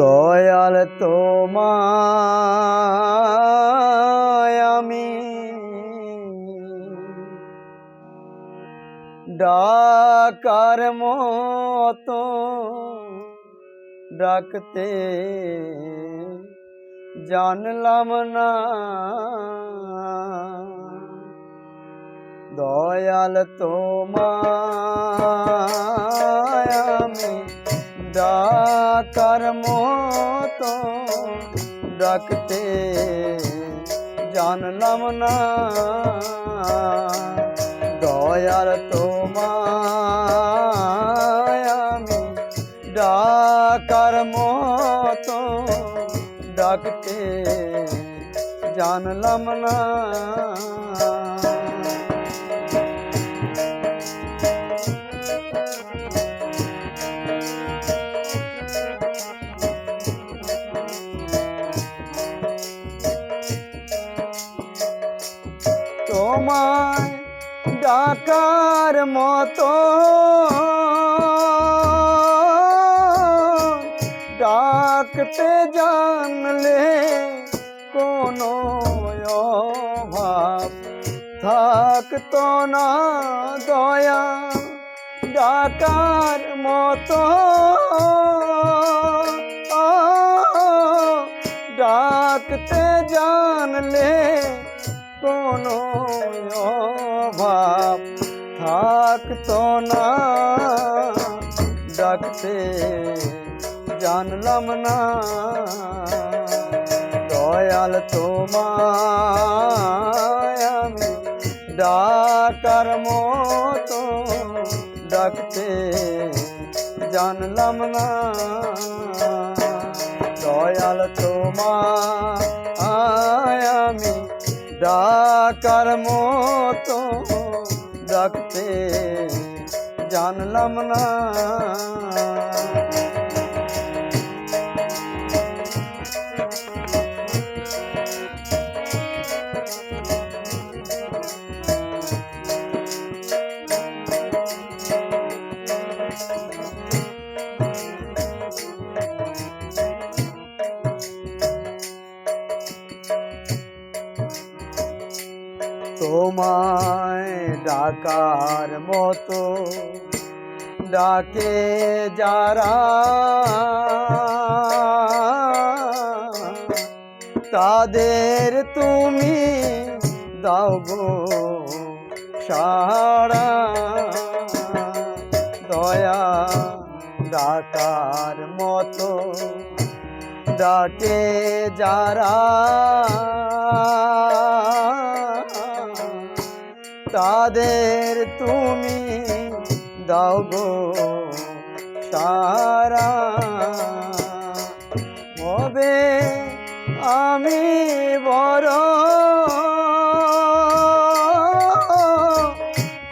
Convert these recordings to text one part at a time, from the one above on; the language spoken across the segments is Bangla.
দয়াল তোমায় আমি ডাকার মতো ডাকতে জানলাম না। দয়াল তোমায় আমি ডাকার মতো ডাকতে জানলাম না দয়াল তোমায় আমি ডাকার মতো ডাকতে জানলাম না তোমায় ডাকার মতো। ডাকতে জানলে কোনো অভাব থাকতো না দয়া। ডাকার মতো। ডাকতে জানলে কোনো অভাব থাকতো না। ডাকতে জানলাম না। দয়াল তোমায় আমি ডাকার মতো ডাকতে জানলাম না। দয়াল আমি ডাকার মতো ডাকতে জানলাম না। তোমায় ডাকার মতো ডাকে যারা। তাদের তুমি দাও গো সারা দয়া ডাকার মতো ডাকে যারা। তাদের তুমি দাও গো সারা হবে আমি বড়?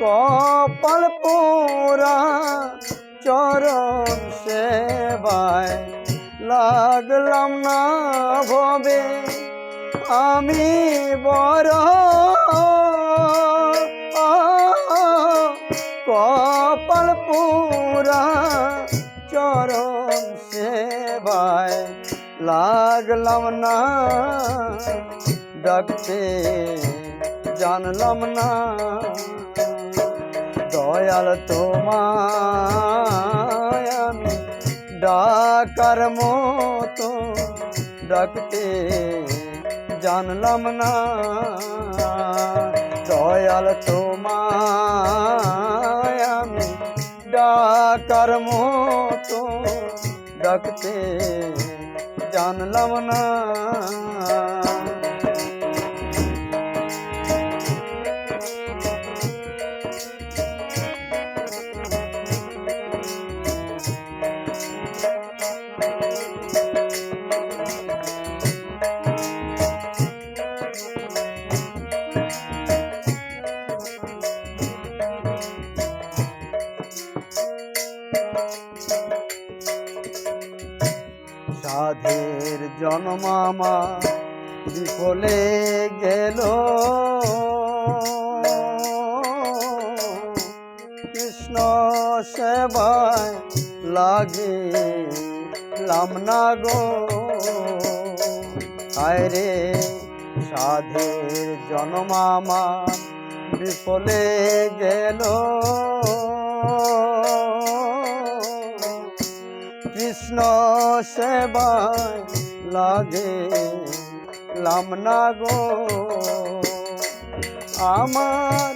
কপাল পোরা চরণ সেবায় লাগলাম না ভবে। আমি বড় কপাল পুরা চরণ সেবায় লাগলাম না। ডাকতে জানলাম না। দয়াল তোমায় আমি ডাকার মতো ডাকতে জানলাম না। দয়াল আমি ডাকার মতো ডাকতে জানলাম না। সাধের জন্মামা বিফলে গেল। কৃষ্ণ সেবায় লাগে লাম না গো। হায় রে সাধের জন্ম আমার বিফলে গেল। কৃষ্ণ সেবায় লাগে, লাম না গো। আমার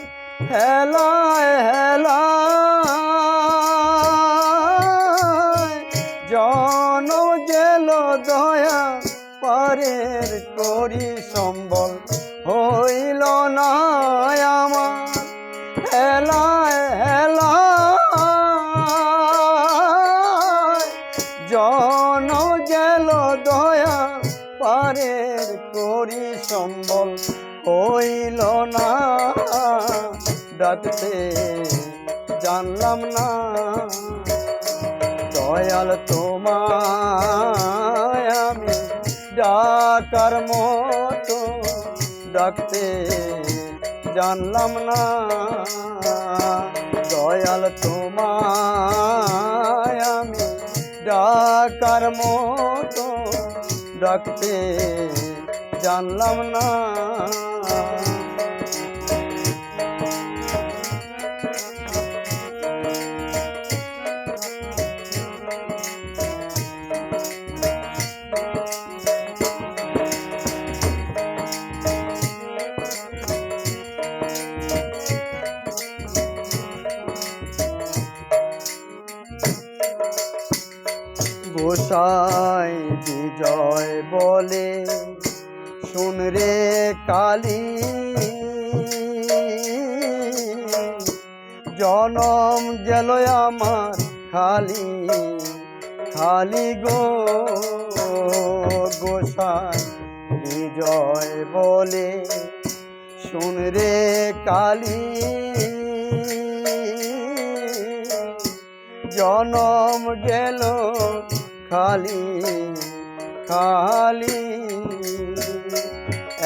হেলায় হেলায়, জন গেল দয়া পারের করি সম্বল হইল না আমার। হেলায় হেলায়, জন গেল দয়া পারের করি সম্বল হইল না। ডাকতে জানলাম না। দয়াল তোমায় আমি ডাকার মতো ডাকতে জানলাম না। দয়াল তোমায় আমি ডাকার মতো ডাকতে জানলাম না। গোসাই বলে, শুন রে কালী, জনম গেল আমার খালি খালি গো, গোসাই বিজয় বলে, শুন রে কালী, জনম গেল খালি খালি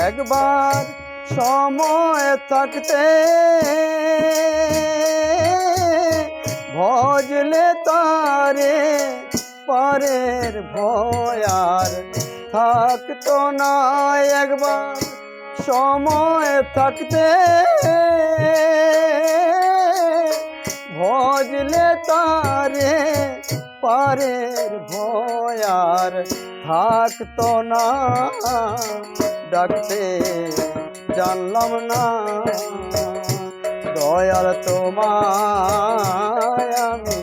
একবার সময় থাকতে ভজলে তারে পরের ভয়ার থাকতো না। একবার সময় থাকতে ভজলে তারে পারের ভয়ার থাকতো না। ডাকতে জানলাম না। দয়াল তোমায় আমি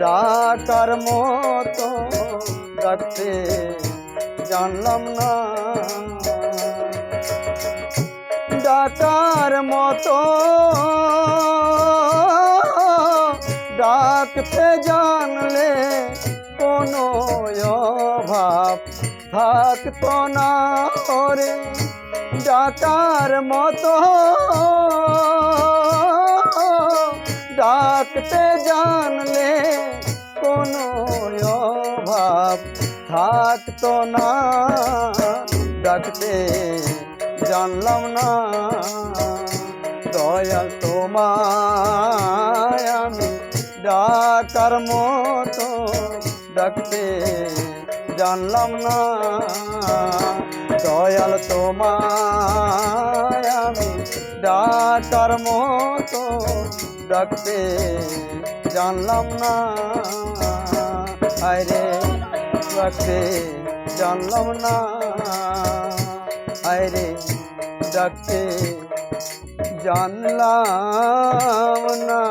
ডাকার মতো ডাকতে জানলাম না। ডাকার মতো থাকতো না রে ডাকার মতো। ডাকতে জানলে কোনো অভাব থাকতো না। ডাকতে জানলাম না। দয়াল তোমায় আমি ডাকার মতো। ডাকতে জানলাম না। দয়াল তোমায় আমি ডাকার মতো ডাকতে জানলাম না। আরে ডাকতে জানলাম না। আরে ডাকতে জানলাম না।